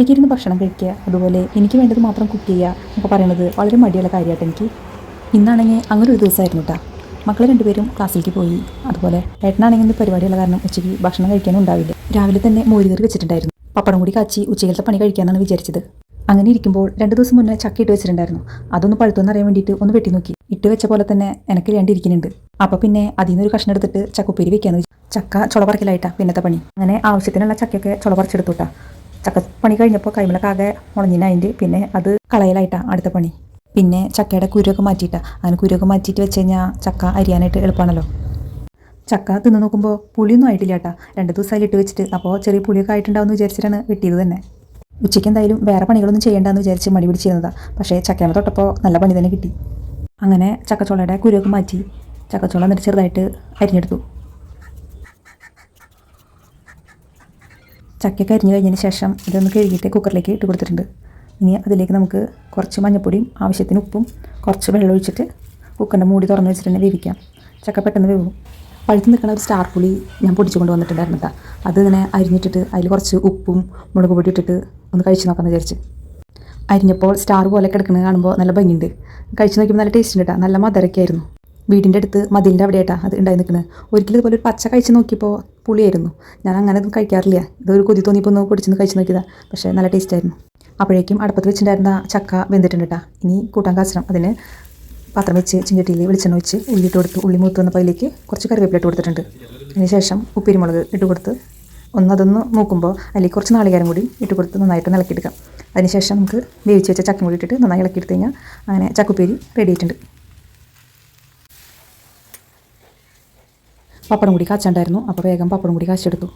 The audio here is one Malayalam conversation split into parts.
ഒറ്റയ്ക്ക് ഇരുന്ന് ഭക്ഷണം കഴിക്കുക. അതുപോലെ എനിക്ക് വേണ്ടത് മാത്രം കുക്ക് ചെയ്യുക എന്നൊക്കെ പറയുന്നത് വളരെ മടിയുള്ള കാര്യമായിട്ട് എനിക്ക് ഇന്നാണെങ്കിൽ അങ്ങനെ ഒരു ദിവസമായിരുന്നു കേട്ടോ മക്കൾ രണ്ടുപേരും ക്ലാസ്സിലേക്ക് പോയി. അതുപോലെ ഏട്ടനാണെങ്കിൽ ഇന്ന് പരിപാടിയുള്ള കാരണം ഉച്ചയ്ക്ക് ഭക്ഷണം കഴിക്കാനും ഉണ്ടാവില്ല. രാവിലെ തന്നെ മോരുകറി വെച്ചിട്ടുണ്ടായിരുന്നു. പപ്പടം കൂടി കാച്ചി ഉച്ചയിലത്തെ പണി കഴിക്കാനാണ് വിചാരിച്ചത്. അങ്ങനെ ഇരിക്കുമ്പോൾ രണ്ട് ദിവസം മുന്നേ ചക്ക ഇട്ട് വെച്ചിട്ടുണ്ടായിരുന്നു. അതൊന്ന് പഴുത്തെന്ന് അറിയാൻ വേണ്ടിയിട്ട് ഒന്ന് വെട്ടി നോക്കി. ഇട്ട് വെച്ച പോലെ തന്നെ എനിക്ക് രണ്ടിരിക്കുന്നുണ്ട് അപ്പോൾ പിന്നെ അതിൽ നിന്നൊരു കഷ്ണം എടുത്തിട്ട് ചക്കുപ്പേരി വെക്കാന്ന്. ചക്ക ചുളപറിക്കലായിട്ടാ പിന്നത്തെ പണി. അങ്ങനെ ആവശ്യത്തിനുള്ള ചക്കയൊക്കെ ചുളപറിച്ചെടുത്തുട്ടാ ചക്ക പണി കഴിഞ്ഞപ്പോൾ കൈമലക്കാകെ മുളഞ്ഞിനായിട്ട് പിന്നെ അത് കളയലായിട്ടാണ് അടുത്ത പണി. പിന്നെ ചക്കയുടെ കുരുവൊക്കെ മാറ്റിയിട്ടാണ് അങ്ങനെ കുരുവൊക്കെ മാറ്റിയിട്ട് വെച്ച് കഴിഞ്ഞാൽ ചക്ക അരിയാനായിട്ട് എളുപ്പമാണല്ലോ ചക്ക തിന്ന് നോക്കുമ്പോൾ പുളിയൊന്നും ആയിട്ടില്ല കേട്ടാ രണ്ട് ദിവസമായി ഇട്ട് വെച്ചിട്ട്. അപ്പോൾ ചെറിയ പുളിയൊക്കെ ആയിട്ടുണ്ടാവുമെന്ന് വിചാരിച്ചിട്ടാണ് വെട്ടിയത് തന്നെ. ഉച്ചയ്ക്ക് എന്തായാലും വേറെ പണികളൊന്നും ചെയ്യേണ്ടെന്ന് വിചാരിച്ച് മടി പിടിച്ചിരുന്നതാണ് പക്ഷേ ചക്കേമ തൊട്ടപ്പോൾ നല്ല പണി തന്നെ കിട്ടി. അങ്ങനെ ചക്കച്ചോളയുടെ കുരുവൊക്കെ മാറ്റി ചക്കച്ചോള എന്നിട്ട് ചെറുതായിട്ട് അരിഞ്ഞെടുത്തു. ചക്കയൊക്കെ അരിഞ്ഞു കഴിഞ്ഞതിന് ശേഷം ഇതൊന്ന് കഴുകിയിട്ട് കുക്കറിലേക്ക് ഇട്ട് കൊടുത്തിട്ടുണ്ട്. ഇനി അതിലേക്ക് നമുക്ക് കുറച്ച് മഞ്ഞപ്പൊടിയും ആവശ്യത്തിന് ഉപ്പും കുറച്ച് വെള്ളം ഒഴിച്ചിട്ട് കുക്കറിന്റെ മൂടി തുറന്ന് വെച്ചിട്ട് തന്നെ വേവിക്കാം. ചക്ക പെട്ടെന്ന് വേവും. പഴുത്ത് നിൽക്കുന്ന ഒരു സ്റ്റാർ പുളി ഞാൻ പൊടിച്ചു കൊണ്ട് വന്നിട്ടുണ്ടായിരുന്നു അത് ഇങ്ങനെ അരിഞ്ഞിട്ടിട്ട് അതിൽ കുറച്ച് ഉപ്പും മുളക് പൊടി ഇട്ടിട്ട് ഒന്ന് കഴിച്ചു നോക്കാമെന്ന് വിചാരിച്ച്. അരിഞ്ഞപ്പോൾ സ്റ്റാർ പോലെ കിടക്കുന്നത് കാണുമ്പോൾ നല്ല ഭംഗിയുണ്ട്. കഴിച്ചു നോക്കിയപ്പോൾ നല്ല ടേസ്റ്റ് ഉണ്ട് കേട്ടോ നല്ല മധുരക്കായിരുന്നു വീടിന്റെ അടുത്ത് മതിലിന്റെ അവിടെയായിട്ടാണ് അത് ഉണ്ടായി നിൽക്കുന്നത് ഒരിക്കലും ഇതുപോലെ ഒരു പച്ച കഴിച്ച് നോക്കിയപ്പോൾ പുളിയായിരുന്നു. ഞാൻ അങ്ങനെ ഒന്നും കഴിക്കാറില്ല. ഇതൊരു കൊതി തോന്നിയപ്പോൾ ഒന്ന് പൊടിച്ചൊന്ന് കഴിച്ചു നോക്കിയതാ. പക്ഷേ നല്ല ടേസ്റ്റ് ആയിരുന്നു. അപ്പോഴേക്കും അടുപ്പത്ത് വെച്ചിട്ടുണ്ടായിരുന്ന ചക്ക വെന്തിട്ടുണ്ട് കേട്ടോ ഇനി കൂട്ടാൻ കാച്ചണം. അതിന് പാത്രം വെച്ച് ചിങ്കട്ടിയിൽ വെളിച്ചെണ്ണ വെച്ച് ഉള്ളി ഇട്ട് കൊടുത്ത് ഉള്ളി മൂത്ത് വന്നപ്പോൾ അതിലേക്ക് കുറച്ച് കറിവേപ്പില ഇട്ട് കൊടുത്തിട്ടുണ്ട്. അതിന് ശേഷം ഉപ്പിരിമുളക് ഇട്ട് കൊടുത്ത് ഒന്നതൊന്ന് നോക്കുമ്പോൾ അതിലേക്ക് കുറച്ച് നാളികേരം കൂടി ഇട്ട് കൊടുത്ത് നന്നായിട്ട് ഇളക്കിയെടുക്കാം. അതിനുശേഷം നമുക്ക് വേവിച്ച് വെച്ച ചക്കയും കൂടി ഇട്ടിട്ട് നന്നായി ഇളക്കിയെടുത്ത് കഴിഞ്ഞാൽ അങ്ങനെ ചക്കുപ്പേരി റെഡി ആയിട്ടുണ്ട്. പപ്പടം കൂടി കാച്ചുണ്ടായിരുന്നു. അപ്പോൾ വേഗം പപ്പടം കൂടി കാച്ചെടുത്തു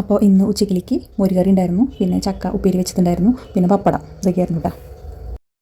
അപ്പോൾ ഇന്ന് ഉച്ചക്കിലേക്ക് മോരുകറി ഉണ്ടായിരുന്നു. പിന്നെ ചക്ക ഉപ്പേരി വെച്ചിട്ടുണ്ടായിരുന്നു. പിന്നെ പപ്പടം. ഇതൊക്കെയായിരുന്നു കേട്ടോ